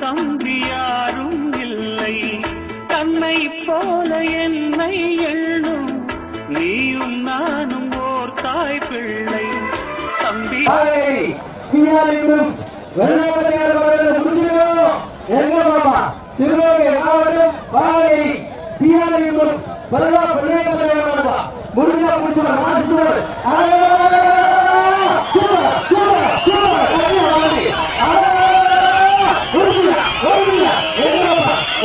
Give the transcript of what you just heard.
தம்பி யாரும் இல்லை. தன்னை போல என்னை எண்ணும் நீயும் நானும் ஓர் தாய் பிள்ளை. தம்பி. முடிஞ்சா முடிச்சு குரூப்ஸ்